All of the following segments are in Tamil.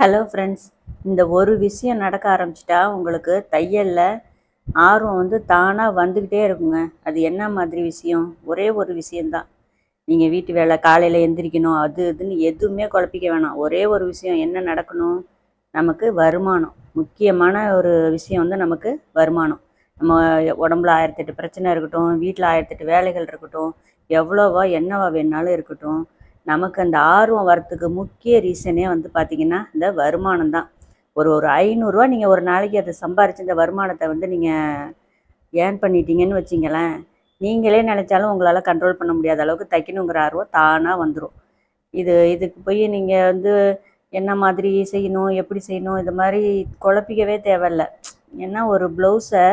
ஹலோ ஃப்ரெண்ட்ஸ் இந்த ஒரு விஷயம் நடக்க ஆரம்பிச்சிட்டா உங்களுக்கு தையலில் ஆர்வம் வந்து தானாக வந்துக்கிட்டே இருக்குங்க. அது என்ன மாதிரி விஷயம்? ஒரே ஒரு விஷயந்தான் நீங்கள் வீட்டு வேலை காலையில் எந்திரிக்கணும் அது இதுன்னு எதுவுமே குழப்பிக்க வேணாம். ஒரே ஒரு விஷயம் என்ன நடக்கணும்? நமக்கு வருமானம். முக்கியமான ஒரு விஷயம் வந்து நமக்கு வருமானம். நம்ம உடம்புல ஆயிரத்தெட்டு பிரச்சனை இருக்கட்டும் வீட்டில் ஆயிரத்தெட்டு வேலைகள் இருக்கட்டும் எவ்வளோவா என்னவா வேணாலும் இருக்கட்டும் நமக்கு அந்த ஆர்வம் வரத்துக்கு முக்கிய ரீசனே வந்து பார்த்திங்கன்னா இந்த வருமானம் தான். ஒரு ஒரு ஐநூறுரூவா நீங்கள் ஒரு நாளைக்கு அதை சம்பாரித்து இந்த வருமானத்தை வந்து நீங்கள் ஏர்ன் பண்ணிட்டீங்கன்னு வச்சிங்களேன் நீங்களே நினச்சாலும் உங்களால் கண்ட்ரோல் பண்ண முடியாத அளவுக்கு தைக்கணுங்கிற ஆர்வம் தானாக வந்துடும் இது இதுக்கு போய் நீங்கள் வந்து என்ன மாதிரி செய்யணும் எப்படி செய்யணும் இது மாதிரி குழப்பிக்கவே தேவையில்ல. ஏன்னா ஒரு ப்ளவுஸை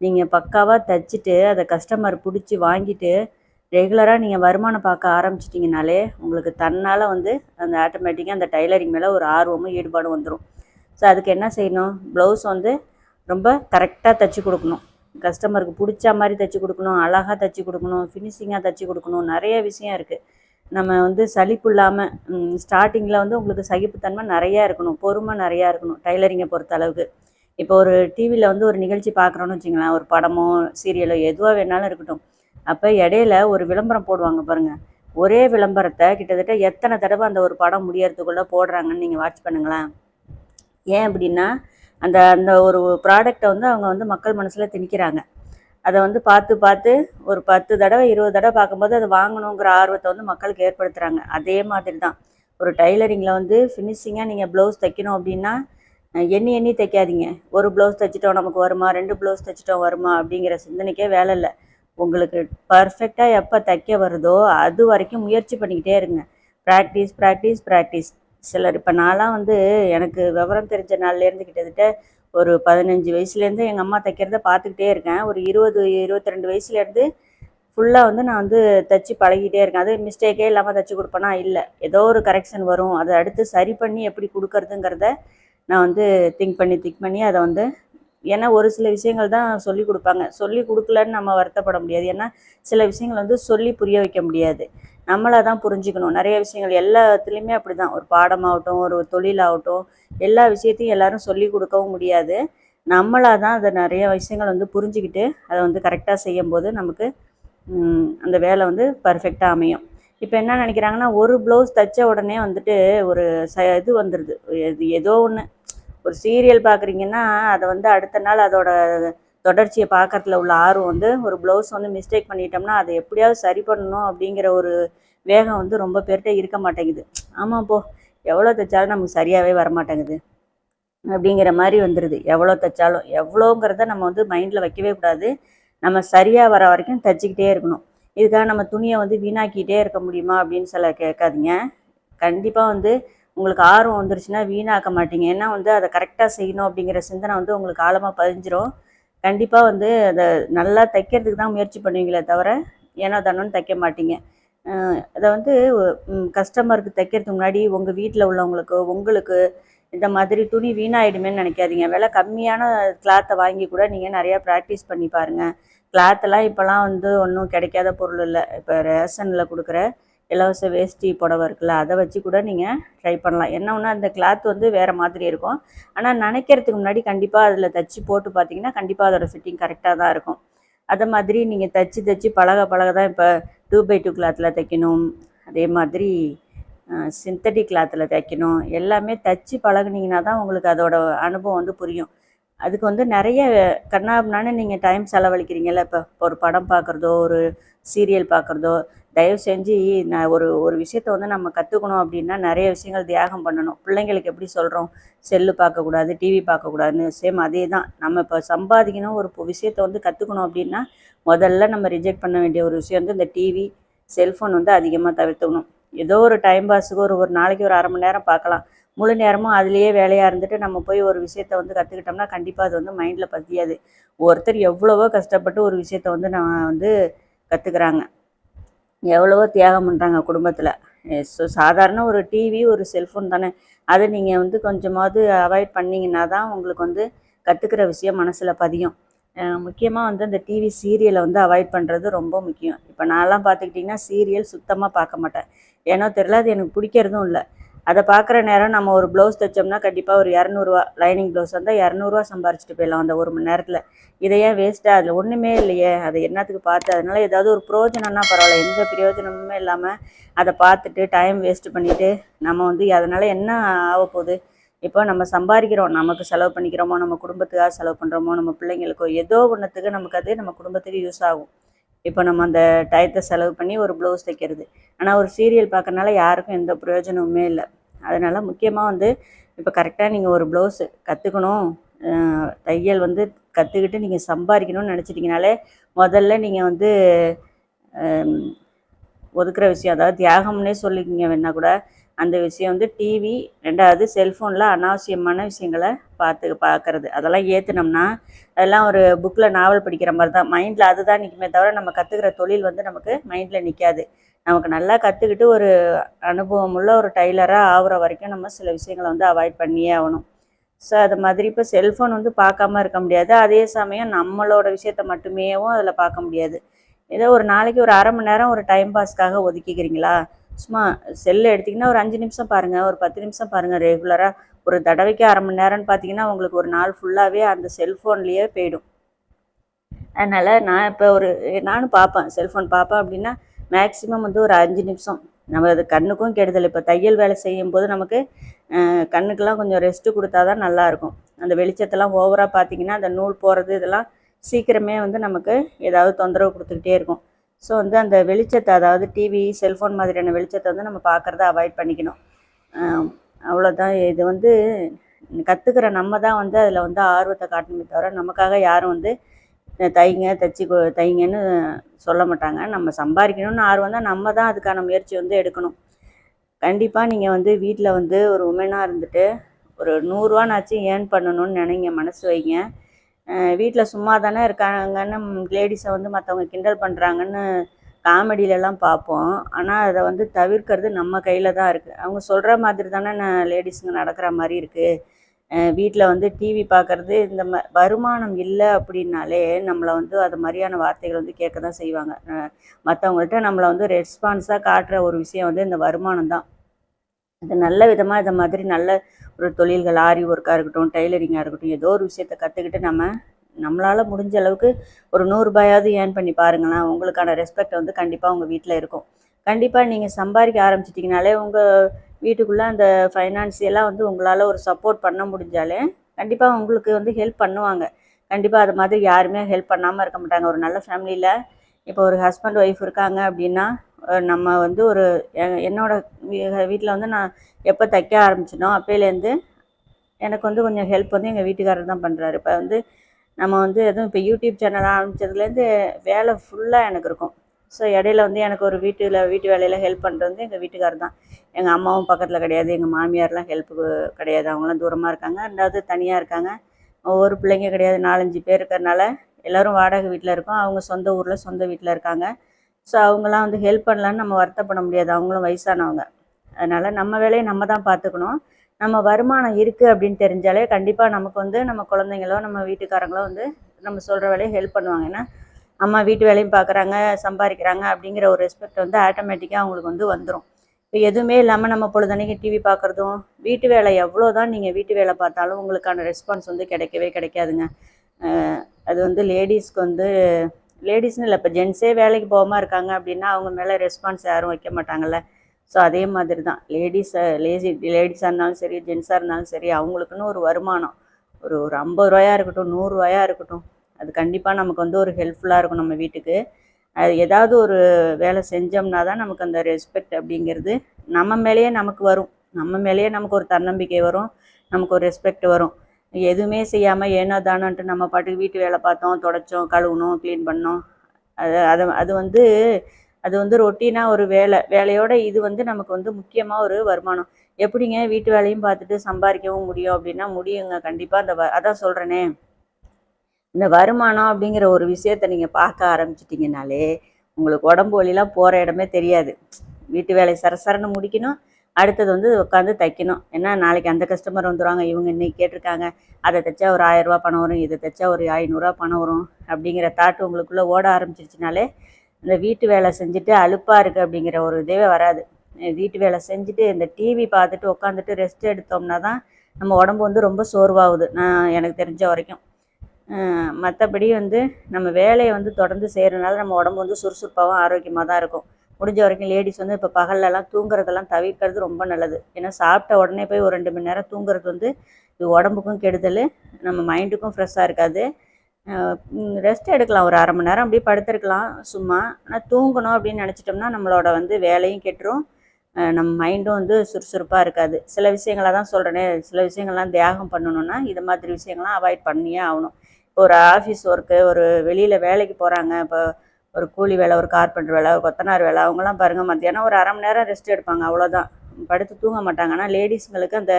நீங்கள் பக்காவாக தைச்சிட்டு அதை கஸ்டமர் பிடிச்சி வாங்கிட்டு ரெகுலராக நீங்கள் வருமானம் பார்க்க ஆரம்பிச்சிட்டிங்கனாலே உங்களுக்கு தன்னால் வந்து அந்த ஆட்டோமேட்டிக்காக அந்த டைலரிங் மேலே ஒரு ஆர்வமும் ஈடுபாடும் வந்துடும் ஸோ அதுக்கு என்ன செய்யணும்? ப்ளவுஸ் வந்து ரொம்ப கரெக்டாக தைச்சி கொடுக்கணும். கஸ்டமருக்கு பிடிச்ச மாதிரி தைச்சி கொடுக்கணும் அழகாக தைச்சி கொடுக்கணும் ஃபினிஷிங்காக தைச்சி கொடுக்கணும் நிறைய விஷயம் இருக்குது நம்ம வந்து சலிப்பு இல்லாமல் ஸ்டார்டிங்கில் வந்து உங்களுக்கு சகிப்புத்தன்மை நிறையா இருக்கணும் பொறுமை நிறையா இருக்கணும் டைலரிங்கை பொறுத்த அளவுக்கு. இப்போ ஒரு டிவியில் வந்து ஒரு நிகழ்ச்சி பார்க்குறோன்னு வச்சுங்களேன் ஒரு படமோ சீரியலோ எதுவாக வேணாலும் இருக்கட்டும். அப்போ இடையில ஒரு விளம்பரம் போடுவாங்க பாருங்கள் ஒரே விளம்பரத்தை கிட்டத்தட்ட எத்தனை தடவை அந்த ஒரு படம் முடியறதுக்குள்ளே போடுறாங்கன்னு நீங்கள் வாட்ச் பண்ணுங்களேன். ஏன் அப்படின்னா அந்த அந்த ஒரு ப்ராடக்டை வந்து அவங்க வந்து மக்கள் மனசில் திணிக்கிறாங்க. அதை வந்து பார்த்து பார்த்து ஒரு பத்து தடவை இருபது தடவை பார்க்கும்போது அதை வாங்கணுங்கிற ஆர்வத்தை வந்து மக்களுக்கு ஏற்படுத்துகிறாங்க அதே மாதிரி தான் ஒரு டைலரிங்கில் வந்து ஃபினிஷிங்காக நீங்கள் ப்ளவுஸ் தைக்கணும் அப்படின்னா எண்ணி எண்ணி தைக்காதீங்க. ஒரு ப்ளவுஸ் தைச்சிட்டோம் நமக்கு வருமா? ரெண்டு ப்ளவுஸ் தைச்சிட்டோம் வருமா? அப்படிங்கிற சிந்தனைக்கே வேலை இல்லை. உங்களுக்கு பர்ஃபெக்டாக எப்போ தைக்க வருதோ அது வரைக்கும் முயற்சி பண்ணிக்கிட்டே இருங்க. ப்ராக்டிஸ் ப்ராக்டிஸ் ப்ராக்டிஸ் சிலர் இப்போ நான்லாம் வந்து எனக்கு விவரம் தெரிஞ்ச நாள்லேருந்து கிட்டத்தட்ட ஒரு பதினஞ்சு வயசுலேருந்து எங்கள் அம்மா தைக்கிறத பார்த்துக்கிட்டே இருக்கேன். ஒரு இருபது இருபத்தி ரெண்டு வயசுலேருந்து ஃபுல்லாக வந்து நான் வந்து தைச்சி பழகிட்டே இருக்கேன். அது மிஸ்டேக்கே இல்லாமல் தைச்சி கொடுப்பேனா? இல்லை. ஏதோ ஒரு கரெக்ஷன் வரும். அதை அடுத்து சரி பண்ணி எப்படி கொடுக்கறதுங்கிறத நான் வந்து திங்க் பண்ணி திங்க் பண்ணி அதை வந்து ஏன்னா ஒரு சில விஷயங்கள் தான் சொல்லி கொடுப்பாங்க. சொல்லி கொடுக்கலன்னு நம்ம வருத்தப்பட முடியாது. ஏன்னா சில விஷயங்கள் வந்து சொல்லி புரிய வைக்க முடியாது. நம்மளாக தான் புரிஞ்சுக்கணும். நிறைய விஷயங்கள் எல்லாத்துலேயுமே அப்படி தான் ஒரு பாடமாகட்டும் ஒரு தொழிலாகட்டும் எல்லா விஷயத்தையும் எல்லாரும் சொல்லி கொடுக்கவும் முடியாது. நம்மளாக தான் அதை நிறைய விஷயங்கள் வந்து புரிஞ்சுக்கிட்டு அதை வந்து கரெக்டாக செய்யும்போது நமக்கு அந்த வேலை வந்து பர்ஃபெக்டாக அமையும். இப்போ என்ன நினைக்கிறாங்கன்னா ஒரு ப்ளவுஸ் தைச்ச உடனே வந்துட்டு ஒரு ச இது வந்துடுது எது ஏதோ ஒன்று ஒரு சீரியல் பார்க்குறீங்கன்னா அதை வந்து அடுத்த நாள் அதோட தொடர்ச்சியை பார்க்கறதுல உள்ள ஆர்வம் வந்து ஒரு ப்ளவுஸ் வந்து மிஸ்டேக் பண்ணிட்டோம்னா அதை எப்படியாவது சரி பண்ணணும் அப்படிங்கிற ஒரு வேகம் வந்து ரொம்ப பேர்கிட்ட இருக்க மாட்டேங்குது. ஆமாம் போ எவ்வளோ தைச்சாலும் நமக்கு சரியாகவே வர மாட்டேங்குது அப்படிங்கிற மாதிரி வந்துடுது எவ்வளோ தைச்சாலும் எவ்வளோங்கிறத நம்ம வந்து மைண்டில் வைக்கவே கூடாது. நம்ம சரியாக வர வரைக்கும் தைச்சிக்கிட்டே இருக்கணும். இதுக்காக நம்ம துணியை வந்து வீணாக்கிட்டே இருக்க முடியுமா அப்படின்னு சில கேட்காதீங்க. கண்டிப்பாக வந்து உங்களுக்கு ஆர்வம் வந்துருச்சுன்னா வீணாக்க மாட்டீங்க. ஏன்னா வந்து அதை கரெக்டாக செய்யணும் அப்படிங்கிற சிந்தனை வந்து உங்களுக்கு ஆழமாக பதிஞ்சிரும். கண்டிப்பாக வந்து அதை நல்லா தைக்கிறதுக்கு தான் முயற்சி பண்ணுவீங்களே தவிர ஏனோ தானோன்னு தைக்க மாட்டீங்க. அதை வந்து கஸ்டமருக்கு தைக்கிறதுக்கு முன்னாடி உங்கள் வீட்டில் உள்ளவங்களுக்கு உங்களுக்கு இந்த மாதிரி துணி வீணாயிடுமேன்னு நினைக்காதீங்க. விலை கம்மியான கிளாத்தை வாங்கி கூட நீங்கள் நிறையா ப்ராக்டிஸ் பண்ணி பாருங்கள் கிளாத்தெல்லாம் இப்போலாம் வந்து ஒன்றும் கிடைக்காத பொருள் இல்லை. இப்போ ரேஷனில் கொடுக்குற இலவச வேஷ்டி புடவை இருக்குல்ல அதை வச்சு கூட நீங்கள் ட்ரை பண்ணலாம். என்ன ஒன்று அந்த கிளாத் வந்து வேறு மாதிரி இருக்கும். ஆனால் நினைக்கிறதுக்கு முன்னாடி கண்டிப்பாக அதில் தச்சு போட்டு பார்த்தீங்கன்னா கண்டிப்பாக அதோட ஃபிட்டிங் கரெக்டாக தான் இருக்கும். அதை மாதிரி நீங்கள் தச்சு தச்சு பழக பழக தான் இப்போ டூ பை டூ கிளாத்தில் தைக்கணும். அதே மாதிரி சிந்தட்டிக் கிளாத்தில் தைக்கணும். எல்லாமே தச்சு பழகுனீங்கன்னா தான் உங்களுக்கு அதோட அனுபவம் வந்து புரியும். அதுக்கு வந்து நிறைய கண்ணாபின்னான்னு நீங்கள் டைம் செலவழிக்கிறீங்கல்ல இப்போ ஒரு படம் பார்க்குறதோ ஒரு சீரியல் பார்க்குறதோ தயவு செஞ்சு நான் ஒரு ஒரு விஷயத்த வந்து நம்ம கற்றுக்கணும் அப்படின்னா நிறைய விஷயங்கள் தியாகம் பண்ணணும். பிள்ளைங்களுக்கு எப்படி சொல்கிறோம் செல்லு பார்க்கக்கூடாது டிவி பார்க்கக்கூடாதுன்னு சேம் அதே தான் நம்ம இப்போ சம்பாதிக்கணும் ஒரு விஷயத்த வந்து கற்றுக்கணும் அப்படின்னா முதல்ல நம்ம ரிஜெக்ட் பண்ண வேண்டிய ஒரு விஷயம் வந்து இந்த டிவி செல்ஃபோன் வந்து அதிகமாக தவிர்த்துக்கணும். ஏதோ ஒரு டைம் பாஸுக்கு ஒரு ஒரு நாளைக்கு ஒரு அரை மணி நேரம் பார்க்கலாம். முழு நேரமும் அதுலேயே வேலையாக இருந்துட்டு நம்ம போய் ஒரு விஷயத்த வந்து கற்றுக்கிட்டோம்னா கண்டிப்பாக அது வந்து மைண்டில் பதியாது. ஒருத்தர் எவ்வளவோ கஷ்டப்பட்டு ஒரு விஷயத்த வந்து நம்ம வந்து கற்றுக்குறாங்க எவ்வளவோ தியாகம் பண்ணுறாங்க குடும்பத்தில். ஸோ சாதாரண ஒரு டிவி ஒரு செல்ஃபோன் தானே. அதை நீங்கள் வந்து கொஞ்சமாவது அவாய்ட் பண்ணிங்கன்னா தான் உங்களுக்கு வந்து கற்றுக்கிற விஷயம் மனசில் பதியும். முக்கியமாக வந்து அந்த டிவி சீரியலை வந்து அவாய்ட் பண்ணுறது ரொம்ப முக்கியம். இப்போ நான்லாம் பார்த்துக்கிட்டிங்கன்னா சீரியல் சுத்தமாக பார்க்க மாட்டேன். ஏன்னா தெரியல அது எனக்கு பிடிக்கிறதும் இல்லை. அதை பார்க்குற நேரம் நம்ம ஒரு ப்ளவுஸ் தைச்சோம்னா கண்டிப்பாக ஒரு இரநூறுவா லைனிங் ப்ளவுஸ் வந்தால் இரநூறுவா சம்பாரிச்சிட்டு போயிடலாம் அந்த ஒரு மணி நேரத்தில். இதை ஏன் வேஸ்ட்டாக அதில் ஒன்றுமே இல்லையே. அதை என்னத்துக்கு பார்த்து? அதனால ஏதாவது ஒரு பிரயோஜனம்னா பரவாயில்ல. எந்த பிரயோஜனமுமே இல்லாமல் அதை பார்த்துட்டு டைம் வேஸ்ட் பண்ணிவிட்டு நம்ம வந்து அதனால் என்ன ஆக போகுது? இப்போ நம்ம சம்பாதிக்கிறோம். நமக்கு செலவு பண்ணிக்கிறோமோ? நம்ம குடும்பத்துக்காக செலவு பண்ணுறோமோ நம்ம பிள்ளைங்களுக்கோ? ஏதோ ஒன்றுத்துக்கு நமக்கு அது நம்ம குடும்பத்துக்கு யூஸ் ஆகும். இப்போ நம்ம அந்த டயத்தை செலவு பண்ணி ஒரு ப்ளவுஸ் தைக்கிறது. ஆனால் ஒரு சீரியல் பார்க்கறனால யாருக்கும் எந்த பிரயோஜனமுமே இல்லை. அதனால் முக்கியமாக வந்து இப்போ கரெக்டாக நீங்கள் ஒரு ப்ளவுஸு கற்றுக்கணும் தையல் வந்து கற்றுக்கிட்டு நீங்கள் சம்பாதிக்கணும்னு நினச்சிட்டிங்கனாலே முதல்ல நீங்கள் வந்து ஒதுக்குற விஷயம் அதாவது தியாகம்னே சொல்லிக்கிங்க வேணா கூட அந்த விஷயம் வந்து டிவி ரெண்டாவது செல்ஃபோனில் அனாவசியமான விஷயங்களை பார்த்து பார்க்கறது. அதெல்லாம் ஏற்றுனோம்னா அதெல்லாம் ஒரு புக்கில் நாவல் படிக்கிற மாதிரி தான். மைண்டில் அதுதான் நிற்குமே தவிர நம்ம கற்றுக்கிற தொழில் வந்து நமக்கு மைண்டில் நிற்காது நமக்கு நல்லா கற்றுக்கிட்டு ஒரு அனுபவம் உள்ள ஒரு டைலராக ஆகுற வரைக்கும் நம்ம சில விஷயங்களை வந்து அவாய்ட் பண்ணியே ஆகணும். ஸோ அது மாதிரி இப்போ செல்ஃபோன் வந்து பார்க்காம இருக்க முடியாது. அதே சமயம் நம்மளோட விஷயத்த மட்டுமேவும் அதில் பார்க்க முடியாது. ஏதோ ஒரு நாளைக்கு ஒரு அரை மணி நேரம் ஒரு டைம் பாஸ்க்காக ஒதுக்கிக்கிறீங்களா? சும்மா செல்லை எடுத்திங்கன்னா ஒரு அஞ்சு நிமிஷம் பாருங்கள் ஒரு பத்து நிமிஷம் பாருங்கள் ரெகுலராக ஒரு தடவைக்கு அரை மணி நேரம்னு பார்த்தீங்கன்னா உங்களுக்கு ஒரு நாள் ஃபுல்லாகவே அந்த செல்ஃபோன்லேயே போயிடும். அதனால் நான் இப்போ ஒரு நானும் பார்ப்பேன் செல்ஃபோன் பார்ப்பேன் அப்படின்னா மேக்ஸிமம் வந்து ஒரு அஞ்சு நிமிஷம். நம்ம அது கண்ணுக்கும் கெடுதல். இப்போ தையல் வேலை செய்யும் போது நமக்கு அஹ், கண்ணுக்கெல்லாம் கொஞ்சம் ரெஸ்ட்டு கொடுத்தா தான் நல்லாயிருக்கும். அந்த வெளிச்சத்தெல்லாம் ஓவராக பார்த்தீங்கன்னா அந்த நூல் போகிறது இதெல்லாம் சீக்கிரமே வந்து நமக்கு ஏதாவது தொந்தரவு கொடுத்துக்கிட்டே இருக்கும். ஸோ வந்து அந்த வெளிச்சத்தை அதாவது டிவி செல்ஃபோன் மாதிரியான வெளிச்சத்தை வந்து நம்ம பார்க்குறத அவாய்ட் பண்ணிக்கணும். அவ்வளோதான் இது வந்து கற்றுக்கிற நம்ம தான் வந்து அதில் வந்து ஆர்வத்தை காட்டணுமே தவிர நமக்காக யாரும் வந்து தைங்க தைச்சி கொ- தைங்கன்னு சொல்ல மாட்டாங்க. நம்ம சம்பாதிக்கணும்னு ஆர்வம் தான் நம்ம தான் அதுக்கான முயற்சி வந்து எடுக்கணும். கண்டிப்பாக நீங்கள் வந்து வீட்டில் வந்து ஒரு உமனாக இருந்துட்டு ஒரு நூறுரூவானாச்சும் ஏர்ன் பண்ணணும்னு நினைங்க மனசு வைங்க. வீட்டில் சும்மா தானே இருக்காங்கன்னு லேடிஸை வந்து மற்றவங்க கிண்டல் பண்ணுறாங்கன்னு காமெடியிலலாம் பார்ப்போம் ஆனால் அதை வந்து தவிர்க்கிறது நம்ம கையில் தான் இருக்குது அவங்க சொல்கிற மாதிரி தானே நான் லேடிஸுங்க நடக்கிற மாதிரி இருக்குது வீட்டில் வந்து டிவி பார்க்குறது இந்த ம வருமானம் இல்லை அப்படின்னாலே நம்மளை வந்து அது மாதிரியான வார்த்தைகள் வந்து கேட்க தான் செய்வாங்க மற்றவங்கள்ட்ட நம்மளை வந்து ரெஸ்பான்ஸாக காட்டுற ஒரு விஷயம் வந்து இந்த வருமானம் தான். இது நல்ல விதமாக இந்த மாதிரி நல்ல ஒரு தொழில்கள் ஆரி ஒர்க்காக இருக்கட்டும் டெய்லரிங்காக இருக்கட்டும் ஏதோ ஒரு விஷயத்தை கற்றுக்கிட்டு நம்ம நம்மளால் முடிஞ்ச அளவுக்கு ஒரு நூறுரூபாயாவது ஏர்ன் பண்ணி பாருங்களேன். உங்களுக்கான ரெஸ்பெக்ட் வந்து கண்டிப்பாக உங்கள் வீட்டில் இருக்கும். கண்டிப்பாக நீங்கள் சம்பாதிக்க ஆரம்பிச்சிட்டிங்கனாலே உங்கள் வீட்டுக்குள்ளே அந்த ஃபைனான்சியலாக வந்து உங்களால் ஒரு சப்போர்ட் பண்ண முடிஞ்சாலே கண்டிப்பாக உங்களுக்கு வந்து ஹெல்ப் பண்ணுவாங்க. கண்டிப்பாக அது மாதிரி யாருமே ஹெல்ப் பண்ணாமல் இருக்க மாட்டாங்க. ஒரு நல்ல ஃபேமிலியில் இப்போ ஒரு ஹஸ்பண்ட் ஒய்ஃப் இருக்காங்க அப்படின்னா நம்ம வந்து ஒரு எ- என்னோட வீட்டில் வந்து நான் எப்போ தைக்க ஆரம்பிச்சினோ அப்போலேருந்து எனக்கு வந்து கொஞ்சம் ஹெல்ப் வந்து எங்கள் வீட்டுக்காரர் தான் பண்ணுறாரு இப்போ வந்து நம்ம வந்து எதுவும் இப்போ யூடியூப் சேனல் ஆரம்பிச்சதுலேருந்து வேலை ஃபுல்லாக எனக்கு இருக்கும். ஸோ இடையில வந்து எனக்கு ஒரு வீட்டில் வீட்டு வேலையில் ஹெல்ப் பண்ணுறது வந்து எங்கள் வீட்டுக்காரர் தான். எங்கள் அம்மாவும் பக்கத்தில் கிடையாது எங்கள் மாமியார்லாம் ஹெல்ப்புக்கு கிடையாது. அவங்களாம் தூரமாக இருக்காங்க. ரெண்டாவது தனியாக இருக்காங்க. ஒவ்வொரு பிள்ளைங்க கிடையாது நாலஞ்சு பேர் இருக்கிறனால எல்லோரும் வாடகை வீட்டில் இருக்கோம். அவங்க சொந்த ஊரில் சொந்த வீட்டில் இருக்காங்க. ஸோ அவங்களாம் வந்து ஹெல்ப் பண்ணலான்னு நம்ம வருத்தப்பட முடியாது. அவங்களும் வயசானவங்க. அதனால் நம்ம வேலையை நம்ம தான் பார்த்துக்கணும். நம்ம வருமானம் இருக்குது அப்படின்னு தெரிஞ்சாலே கண்டிப்பாக நமக்கு வந்து நம்ம குழந்தைங்களோ நம்ம வீட்டுக்காரங்களோ வந்து நம்ம சொல்கிற வேலையை ஹெல்ப் பண்ணுவாங்க. ஏன்னா அம்மா வீட்டு வேலையும் பார்க்குறாங்க சம்பாதிக்கிறாங்க அப்படிங்கிற ஒரு ரெஸ்பெக்ட் வந்து ஆட்டோமேட்டிக்காக அவங்களுக்கு வந்து வந்துடும் இப்போ எதுவுமே இல்லாமல் நம்ம பொழுதன்னைக்கு டிவி பார்க்குறதும் வீட்டு வேலை எவ்வளோ தான் நீங்கள் வீட்டு வேலை பார்த்தாலும் உங்களுக்கான ரெஸ்பான்ஸ் வந்து கிடைக்கவே கிடைக்காதுங்க. அது வந்து லேடிஸ்க்கு வந்து லேடிஸ்னு இல்லை இப்போ ஜென்ஸே வேலைக்கு போகாமல் இருக்காங்க அப்படின்னா அவங்க மேலே ரெஸ்பான்ஸ் யாரும் வைக்க மாட்டாங்கல்ல. ஸோ அதே மாதிரி தான் லேடிஸ் லேசி லேடிஸாக இருந்தாலும் சரி ஜென்ஸாக இருந்தாலும் சரி அவங்களுக்குன்னு ஒரு வருமானம். ஒரு ஒரு ஐம்பது ரூபாயாக இருக்கட்டும் நூறுரூவாயா இருக்கட்டும் அது கண்டிப்பாக நமக்கு வந்து ஒரு ஹெல்ப்ஃபுல்லாக இருக்கும் நம்ம வீட்டுக்கு. அது ஏதாவது ஒரு வேலை செஞ்சோம்னா தான் நமக்கு அந்த ரெஸ்பெக்ட் அப்படிங்கிறது நம்ம மேலேயே நமக்கு வரும். நம்ம மேலேயே நமக்கு ஒரு தன்னம்பிக்கை வரும் நமக்கு ஒரு ரெஸ்பெக்ட் வரும். எதுவுமே செய்யாமல் ஏனோ தானோன்ட்டு நம்ம பாட்டுக்கு வீட்டு வேலை பார்த்தோம் தொடச்சோம் கழுவுனோம் க்ளீன் பண்ணோம். அது அது அது வந்து அது வந்து ரொட்டீனாக ஒரு வேலை. வேலையோட இது வந்து நமக்கு வந்து முக்கியமாக ஒரு வருமானம். எப்படிங்க வீட்டு வேலையும் பார்த்துட்டு சம்பாதிக்கவும் முடியும் அப்படின்னா முடியுங்க. கண்டிப்பாக அந்த வ அதான் சொல்கிறேனே இந்த வருமானம் அப்படிங்கிற ஒரு விஷயத்த நீங்கள் பார்க்க ஆரம்பிச்சிட்டிங்கனாலே உங்களுக்கு உடம்பு வழிலாம் போகிற இடமே தெரியாது. வீட்டு வேலை சரசரன்னு முடிக்கணும். அடுத்தது வந்து உட்காந்து தைக்கணும். ஏன்னா நாளைக்கு அந்த கஸ்டமர் வந்துடுவாங்க இவங்க இன்னைக்கு கேட்டிருக்காங்க அதை தைச்சா ஒரு ஆயிரரூபா பணம் வரும் இதை தைச்சா ஒரு ஐநூறுரூவா பணம் வரும் அப்படிங்கிற தாட் உங்களுக்குள்ளே ஓட ஆரம்பிச்சிருச்சுனாலே இந்த வீட்டு வேலை செஞ்சுட்டு அலுப்பாக இருக்குது அப்படிங்கிற ஒரு இதே வராது. வீட்டு வேலை செஞ்சுட்டு இந்த டிவி பார்த்துட்டு உட்காந்துட்டு ரெஸ்ட் எடுத்தோம்னா தான் நம்ம உடம்பு வந்து ரொம்ப சோர்வாகுது நான் எனக்கு தெரிஞ்ச வரைக்கும். மற்றபடி வந்து நம்ம வேலையை வந்து தொடர்ந்து செய்கிறதுனால நம்ம உடம்பு வந்து சுறுசுறுப்பாகவும் ஆரோக்கியமாக தான் இருக்கும். முடிஞ்ச வரைக்கும் லேடிஸ் வந்து இப்போ பகல்லலாம் தூங்குறதெல்லாம் தவிர்க்கிறது ரொம்ப நல்லது. ஏன்னா சாப்பிட்ட உடனே போய் ஒரு ரெண்டு மணி நேரம் தூங்குறது வந்து இது உடம்புக்கும் கெடுதல் நம்ம மைண்டுக்கும் ஃப்ரெஷ்ஷாக இருக்காது. ரெஸ்ட் எடுக்கலாம். ஒரு அரை மணி நேரம் அப்படியே படுத்துருக்கலாம் சும்மா. ஆனால் தூங்கணும் அப்படின்னு நினச்சிட்டோம்னா நம்மளோட வந்து வேலையும் கெட்டுரும். நம்ம மைண்டும் வந்து சுறுசுறுப்பாக இருக்காது. சில விஷயங்களை தான் சொல்கிறேனே சில விஷயங்கள்லாம் தியாகம் பண்ணணும்னா இது மாதிரி விஷயங்கள்லாம் அவாய்ட் பண்ணியே ஆகணும். இப்போ ஒரு ஆஃபீஸ் ஒர்க்கு ஒரு வெளியில் வேலைக்கு போகிறாங்க இப்போ ஒரு கூலி வேலை ஒரு கார்பெண்டர் வேலை ஒரு கொத்தனார் வேலை அவங்கெல்லாம் பாருங்கள் மத்தியானம் ஒரு அரை மணி நேரம் ரெஸ்ட் எடுப்பாங்க அவ்வளோதான் படுத்து தூங்க மாட்டாங்க. ஆனால் லேடிஸுங்களுக்கு அந்த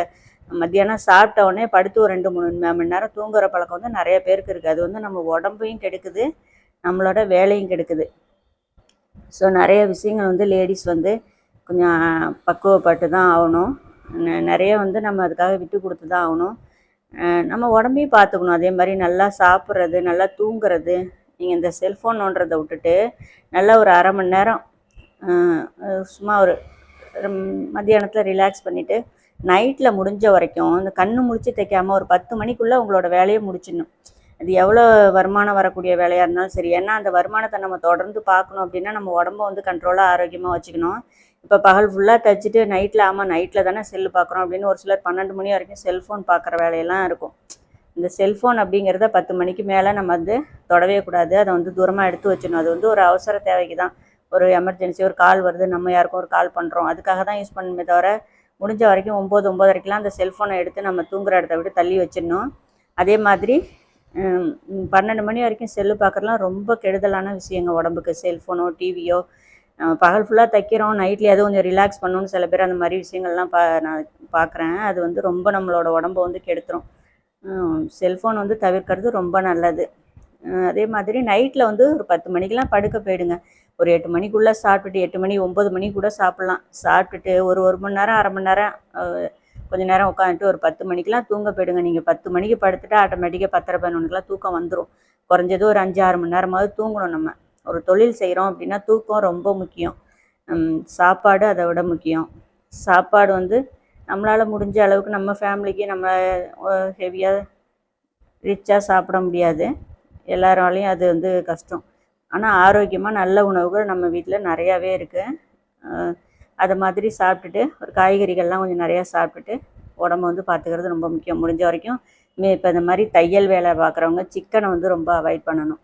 மத்தியானம் சாப்பிட்ட உடனே படுத்து ஒரு ரெண்டு மூணு மணி நேரம் தூங்குற பழக்கம் வந்து நிறைய பேருக்கு இருக்குது அது வந்து நம்ம உடம்பையும் கெடுக்குது நம்மளோட வேலையும் கெடுக்குது. ஸோ நிறைய விஷயங்கள் வந்து லேடிஸ் வந்து கொஞ்சம் பக்குவப்பட்டு தான் ஆகணும். நெ- நிறைய வந்து நம்ம அதுக்காக விட்டு கொடுத்து தான் ஆகணும் நம்ம உடம்பையும் பார்த்துக்கணும். அதே மாதிரி நல்லா சாப்பிட்றது நல்லா தூங்குறது நீங்கள் இந்த செல்ஃபோன் நோண்டுறதை விட்டுட்டு நல்லா ஒரு அரை மணி நேரம் சும்மா ஒரு மத்தியானத்தில் ரிலாக்ஸ் பண்ணிவிட்டு நைட்டில் முடிஞ்ச வரைக்கும் இந்த கண்ணு முழிச்சு தைக்காமல் ஒரு பத்து மணிக்குள்ளே உங்களோட வேலையை முடிச்சிடணும். அது எவ்வளோ வருமானம் வரக்கூடிய வேலையாக இருந்தாலும் சரி. ஏன்னா அந்த வருமானத்தை நம்ம தொடர்ந்து பார்க்கணும் அப்படின்னா நம்ம உடம்ப வந்து கண்ட்ரோலாக ஆரோக்கியமாக வச்சுக்கணும். இப்போ பகல் ஃபுல்லாக தைச்சிட்டு நைட்டில் ஆமாம் நைட்டில் தானே செல்லு பார்க்குறோம் அப்படின்னு ஒரு சிலர் பன்னெண்டு மணி வரைக்கும் செல்ஃபோன் பார்க்குற வேலையெல்லாம் இருக்கும். இந்த செல்ஃபோன் அப்படிங்கிறத பத்து மணிக்கு மேலே நம்ம வந்து தொடவே கூடாது. அதை வந்து தூரமாக எடுத்து வச்சிடணும். அது வந்து ஒரு அவசர தேவைக்கு தான் ஒரு எமர்ஜென்சி ஒரு கால் வருது. நம்ம யாருக்கும் ஒரு கால் பண்ணுறோம் அதுக்காக தான் யூஸ் பண்ணுமே தவிர முடிஞ்ச வரைக்கும் ஒம்பது ஒம்பதரைக்கெலாம் அந்த செல்ஃபோனை எடுத்து நம்ம தூங்குற இடத்த விட்டு தள்ளி வச்சிடணும். அதே மாதிரி பன்னெண்டு மணி வரைக்கும் செல்லு பார்க்குறதுலாம் ரொம்ப கெடுதலான விஷயங்க உடம்புக்கு. செல்ஃபோனோ டிவியோ பகல் ஃபுல்லாக தைக்கிறோம். நைட்லேயே அதுவும் கொஞ்சம் ரிலாக்ஸ் பண்ணணும்னு சில பேர் அந்த மாதிரி விஷயங்கள்லாம் பா நான் பார்க்குறேன் அது வந்து ரொம்ப நம்மளோட உடம்ப வந்து கெடுத்துரும். செல்ஃபோன் வந்து தவிர்க்கிறது ரொம்ப நல்லது. அதே மாதிரி நைட்டில் வந்து ஒரு பத்து மணிக்கெலாம் படுக்க போயிடுங்க. ஒரு எட்டு மணிக்குள்ளே சாப்பிட்டுட்டு எட்டு மணி ஒம்பது மணி கூட சாப்பிட்லாம். சாப்பிட்டுட்டு ஒரு ஒரு மணி நேரம் அரை மணி நேரம் கொஞ்சம் கொஞ்ச நேரம் உட்காந்துட்டு ஒரு பத்து மணிக்கெலாம் தூங்க போயிடுங்க. நீங்கள் பத்து மணிக்கு படுத்துட்டு ஆட்டோமேட்டிக்காக பத்தரை பதினொன்றுக்கெலாம் தூக்கம் வந்துடும் குறைஞ்சது ஒரு அஞ்சு ஆறு மணி நேரமாவது தூங்கணும் நம்ம. ஒரு தொழில் செய்கிறோம் அப்படின்னா தூக்கம் ரொம்ப முக்கியம். சாப்பாடு அதை விட முக்கியம். சாப்பாடு வந்து நம்மளால் முடிஞ்ச அளவுக்கு நம்ம ஃபேமிலிக்கு நம்ம ஹெவியாக ரிச்சாக சாப்பிட முடியாது. எல்லாராலையும் அது வந்து கஷ்டம். ஆனால் ஆரோக்கியமாக நல்ல உணவுகள் நம்ம வீட்டில் நிறையாவே இருக்குது அதை மாதிரி சாப்பிட்டுட்டு ஒரு காய்கறிகள்லாம் கொஞ்சம் நிறையா சாப்பிட்டுட்டு உடம்ப வந்து பார்த்துக்கிறது ரொம்ப முக்கியம். முடிஞ்ச வரைக்கும் மே இப்போ இந்த மாதிரி தையல் வேலை பார்க்குறவங்க சிக்கனை வந்து ரொம்ப அவாய்ட் பண்ணணும்.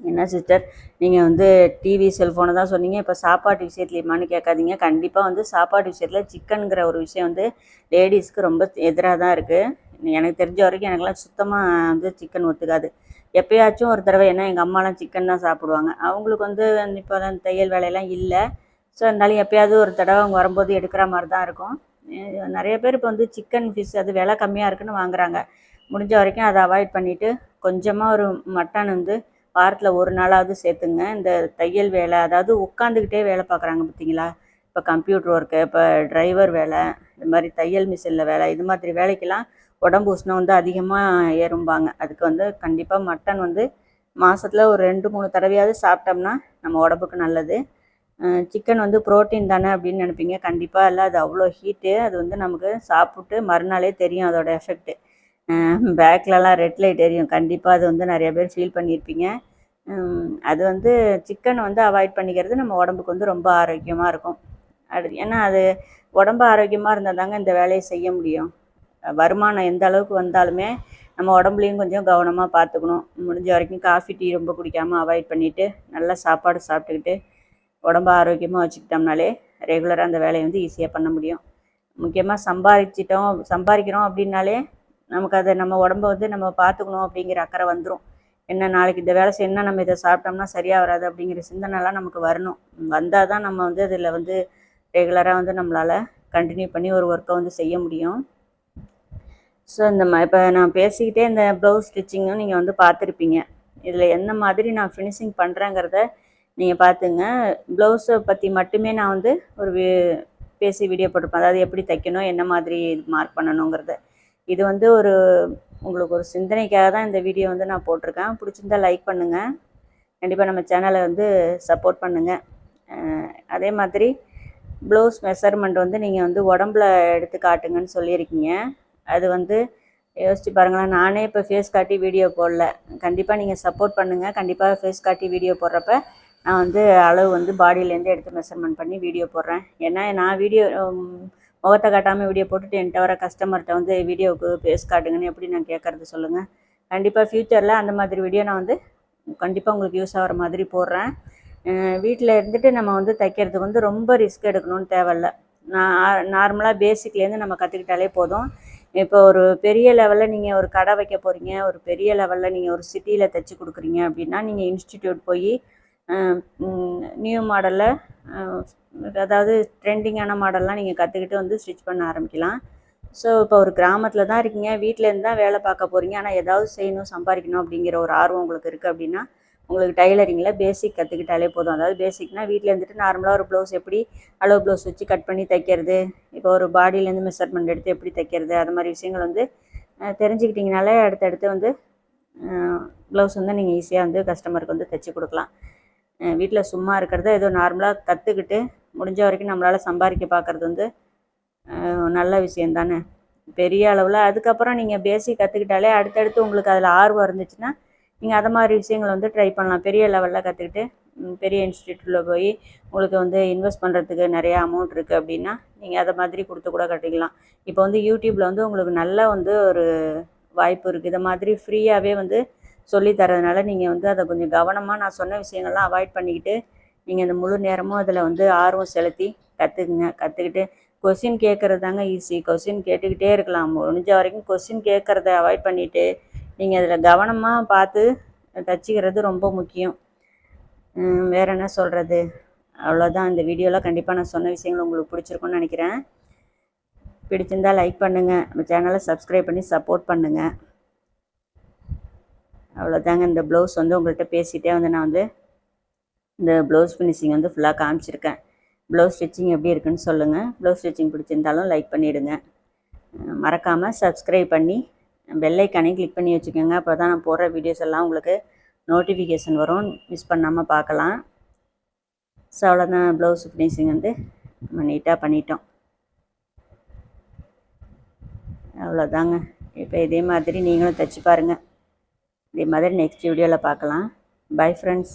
என்ன சிஸ்டர்? நீங்கள் வந்து டிவி செல்ஃபோனை தான் சொன்னீங்க. இப்போ சாப்பாட்டு விஷயத்துலையுமான்னு கேட்காதீங்க. கண்டிப்பாக வந்து சாப்பாட்டு விஷயத்தில் சிக்கனுங்கிற ஒரு விஷயம் வந்து லேடிஸ்க்கு ரொம்ப எதிராக தான் இருக்குது எனக்கு தெரிஞ்ச வரைக்கும் எனக்குலாம் சுத்தமாக வந்து சிக்கன் ஒத்துக்காது. எப்போயாச்சும் ஒரு தடவை என்ன எங்கள் அம்மாலாம் சிக்கன் தான் சாப்பிடுவாங்க. அவங்களுக்கு வந்து இப்போ தான் தையல் வேலையெல்லாம் இல்லை. ஸோ இருந்தாலும் எப்போயாவது ஒரு தடவை அவங்க வரும்போது எடுக்கிற மாதிரி தான் இருக்கும். நிறைய பேர் இப்போ வந்து சிக்கன் ஃபிஷ் அது விலை கம்மியாக இருக்குன்னு வாங்குறாங்க. முடிஞ்ச வரைக்கும் அதை அவாய்ட் பண்ணிவிட்டு கொஞ்சமாக ஒரு மட்டன் வந்து வாரத்தில் ஒரு நாளாவது சேர்த்துங்க. இந்த தையல் வேலை அதாவது உட்காந்துக்கிட்டே வேலை பார்க்குறாங்க பார்த்தீங்களா? இப்போ கம்ப்யூட்டர் ஒர்க்கு இப்போ டிரைவர் வேலை இது மாதிரி தையல் மிஷினில் வேலை இது மாதிரி வேலைக்கெல்லாம் உடம்பு உஷ்ணம் வந்து அதிகமாக ஏறும்பாங்க. அதுக்கு வந்து கண்டிப்பாக மட்டன் வந்து மாதத்தில் ஒரு ரெண்டு மூணு தடவையாவது சாப்பிட்டோம்னா நம்ம உடம்புக்கு நல்லது. சிக்கன் வந்து புரோட்டீன் தானே அப்படின்னு நினைப்பீங்க. கண்டிப்பாக இல்லை அது அவ்வளோ ஹீட்டு அது வந்து நமக்கு சாப்பிட்டு மறுநாளே தெரியும் அதோட எஃபெக்ட்டு பேக்லலாம் ரெட் லைட் எரியும். கண்டிப்பாக அது வந்து நிறைய பேர் ஃபீல் பண்ணியிருப்பீங்க. அது வந்து சிக்கன் வந்து அவாய்ட் பண்ணிக்கிறது நம்ம உடம்புக்கு வந்து ரொம்ப ஆரோக்கியமாக இருக்கும். அது ஏன்னா அது உடம்பு ஆரோக்கியமாக இருந்தால் தாங்க இந்த வேலையை செய்ய முடியும். வருமானம் எந்த அளவுக்கு வந்தாலுமே நம்ம உடம்புலையும் கொஞ்சம் கவனமாக பார்த்துக்கணும். முடிஞ்ச வரைக்கும் காஃபி டீ ரொம்ப குடிக்காமல் அவாய்ட் பண்ணிவிட்டு நல்லா சாப்பாடு சாப்பிட்டுக்கிட்டு உடம்ப ஆரோக்கியமாக வச்சுக்கிட்டோம்னாலே ரெகுலராக அந்த வேலையை வந்து ஈஸியாக பண்ண முடியும். முக்கியமாக சம்பாதிச்சிட்டோம் சம்பாதிக்கிறோம் அப்படின்னாலே நமக்கு அதை நம்ம உடம்ப வந்து நம்ம பார்த்துக்கணும் அப்படிங்கிற அக்கறை வந்துடும் என்ன நாளைக்கு இந்த வேலை செய்யணும்னா நம்ம இதை சாப்பிட்டோம்னா சரியாக வராது அப்படிங்கிற சிந்தனைலாம் நமக்கு வரணும். வந்தால் தான் நம்ம வந்து இதில் வந்து ரெகுலராக வந்து நம்மளால் கண்டினியூ பண்ணி ஒரு ஒர்க்கை வந்து செய்ய முடியும். ஸோ இந்த ம இப்போ நான் பேசிக்கிட்டே இந்த ப்ளவுஸ் ஸ்டிச்சிங்கும் நீங்கள் வந்து பார்த்துருப்பீங்க. இதில் என்ன மாதிரி நான் ஃபினிஷிங் பண்ணுறேங்கிறத நீங்கள் பார்த்துங்க. ப்ளவுஸை பற்றி மட்டுமே நான் வந்து ஒரு வி- பேசி வீடியோ போட்டிருப்பேன். அதாவது எப்படி தைக்கணும் என்ன மாதிரி மார்க் பண்ணணுங்கிறத. இது வந்து ஒரு உங்களுக்கு ஒரு சிந்தனைக்காக தான் இந்த வீடியோ வந்து நான் போட்டிருக்கேன். பிடிச்சிருந்தா லைக் பண்ணுங்கள் கண்டிப்பாக நம்ம சேனலை வந்து சப்போர்ட் பண்ணுங்கள் அதே மாதிரி ப்ளவுஸ் மெஷர்மெண்ட் வந்து நீங்கள் வந்து உடம்புல எடுத்து காட்டுங்கன்னு சொல்லியிருக்கீங்க. அது வந்து யோசிச்சு பாருங்களேன். நானே இப்போ ஃபேஸ் காட்டி வீடியோ போடல. கண்டிப்பாக நீங்கள் சப்போர்ட் பண்ணுங்கள் கண்டிப்பாக ஃபேஸ் காட்டி வீடியோ போடுறப்ப நான் வந்து அளவு வந்து பாடியிலேருந்து எடுத்து மெஷர்மெண்ட் பண்ணி வீடியோ போடுறேன். ஏன்னா நான் வீடியோ முகத்தை காட்டாமல் வீடியோ போட்டுட்டு என்கிட்ட வர கஸ்டமர்கிட்ட வந்து வீடியோவுக்கு ஃபேஸ் காட்டுங்கன்னு எப்படி நான் கேட்குறது சொல்லுங்கள் கண்டிப்பாக ஃப்யூச்சரில் அந்த மாதிரி வீடியோ நான் வந்து கண்டிப்பாக உங்களுக்கு யூஸ் ஆகிற மாதிரி போடுறேன். வீட்டில் இருந்துட்டு நம்ம வந்து தைக்கிறதுக்கு வந்து ரொம்ப ரிஸ்க் எடுக்கணும்னு தேவையில்ல. நான் நார்மலாக பேசிக்லேருந்து நம்ம கற்றுக்கிட்டாலே போதும். இப்போ ஒரு பெரிய லெவலில் நீங்கள் ஒரு கடை வைக்க போகிறீங்க ஒரு பெரிய லெவலில் நீங்கள் ஒரு சிட்டியில் தைச்சி கொடுக்குறீங்க அப்படின்னா நீங்கள் இன்ஸ்டிடியூட் போய் நியூ மாடலில் அதாவது ட்ரெண்டிங்கான மாடல்லாம் நீங்கள் கற்றுக்கிட்டு வந்து ஸ்டிச் பண்ண ஆரம்பிக்கலாம். ஸோ இப்போ ஒரு கிராமத்தில் தான் இருக்கீங்க வீட்டிலேருந்து தான் வேலை பார்க்க போகிறீங்க ஆனால் ஏதாவது செய்யணும் சம்பாதிக்கணும் அப்படிங்கிற ஒரு ஆர்வம் உங்களுக்கு இருக்குது அப்படின்னா உங்களுக்கு டைலரிங்கில் பேசிக் கற்றுக்கிட்டாலே போதும். அதாவது பேசிக்னால் வீட்டில் இருந்துட்டு நார்மலாக ஒரு ப்ளவுஸ் எப்படி அளவு ப்ளவுஸ் வச்சு கட் பண்ணி தைக்கிறது இப்போ ஒரு பாடியிலேருந்து மெஷர்மெண்ட் எடுத்து எப்படி தைக்கிறது அது மாதிரி விஷயங்கள் வந்து தெரிஞ்சுக்கிட்டிங்கனாலே அடுத்தடுத்து வந்து ப்ளவுஸ் வந்து நீங்கள் ஈஸியாக வந்து கஸ்டமருக்கு வந்து தைச்சி கொடுக்கலாம். வீட்டில் சும்மா இருக்கிறத ஏதோ நார்மலாக கற்றுக்கிட்டு முடிஞ்ச வரைக்கும் நம்மளால் சம்பாதிக்க பார்க்குறது வந்து நல்ல விஷயம் தானே. பெரிய அளவில் அதுக்கப்புறம் நீங்கள் பேசிக் கற்றுக்கிட்டாலே அடுத்தடுத்து உங்களுக்கு அதில் ஆர்வம் இருந்துச்சுன்னா நீங்கள் அதை மாதிரி விஷயங்களை வந்து ட்ரை பண்ணலாம். பெரிய லெவலில் கற்றுக்கிட்டு பெரிய இன்ஸ்டியூட்டில் போய் உங்களுக்கு வந்து இன்வெஸ்ட் பண்ணுறதுக்கு நிறையா அமௌண்ட் இருக்குது அப்படின்னா நீங்கள் அதை மாதிரி கொடுத்து கூட கட்டிக்கலாம். இப்போ வந்து யூடியூப்பில் வந்து உங்களுக்கு நல்ல வந்து ஒரு வாய்ப்பு இருக்குது இதை மாதிரி ஃப்ரீயாகவே வந்து சொல்லி தரதுனால நீங்கள் வந்து அதை கொஞ்சம் கவனமாக நான் சொன்ன விஷயங்கள்லாம் அவாய்ட் பண்ணிக்கிட்டு நீங்கள் அந்த முழு நேரமும் அதில் வந்து ஆர்வம் செலுத்தி கற்றுக்குங்க கற்றுக்கிட்டு கொஸ்டின் கேட்குறது தாங்க ஈஸி கொஸ்டின் கேட்டுக்கிட்டே இருக்கலாம். முடிஞ்ச வரைக்கும் கொஸ்டின் கேட்குறத அவாய்ட் பண்ணிவிட்டு நீங்கள் அதில் கவனமாக பார்த்து தச்சுக்கிறது ரொம்ப முக்கியம். வேறு என்ன சொல்கிறது அவ்வளோதான் இந்த வீடியோவில் கண்டிப்பாக நான் சொன்ன விஷயங்கள் உங்களுக்கு பிடிச்சிருக்குன்னு நினைக்கிறேன். பிடிச்சிருந்தால் லைக் பண்ணுங்கள் நம்ம சேனலை சப்ஸ்கிரைப் பண்ணி சப்போர்ட் பண்ணுங்கள் அவ்வளோதாங்க இந்த ப்ளவுஸ் வந்து உங்கள்கிட்ட பேசிகிட்டே வந்து நான் வந்து இந்த ப்ளவுஸ் ஃபினிஷிங் வந்து ஃபுல்லாக காமிச்சிருக்கேன். ப்ளவுஸ் ஸ்டிச்சிங் எப்படி இருக்குன்னு சொல்லுங்கள் ப்ளவுஸ் ஸ்டிச்சிங் பிடிச்சிருந்தாலும் லைக் பண்ணிவிடுங்க மறக்காமல் சப்ஸ்கிரைப் பண்ணி பெல்லைக்கானே கிளிக் பண்ணி வச்சுக்கோங்க. அப்போ தான் நான் போடுற வீடியோஸ் எல்லாம் உங்களுக்கு நோட்டிஃபிகேஷன் வரும். மிஸ் பண்ணாமல் பார்க்கலாம். ஸோ அவ்வளோதான் ப்ளவுஸ் ஃபினிஷிங் வந்து நம்ம நீட்டாக பண்ணிட்டோம். அவ்வளோதாங்க இப்போ இதே மாதிரி நீங்களும் தைச்சி பாருங்கள் இதே மாதிரி நெக்ஸ்ட் வீடியோவில் பார்க்கலாம். Bye friends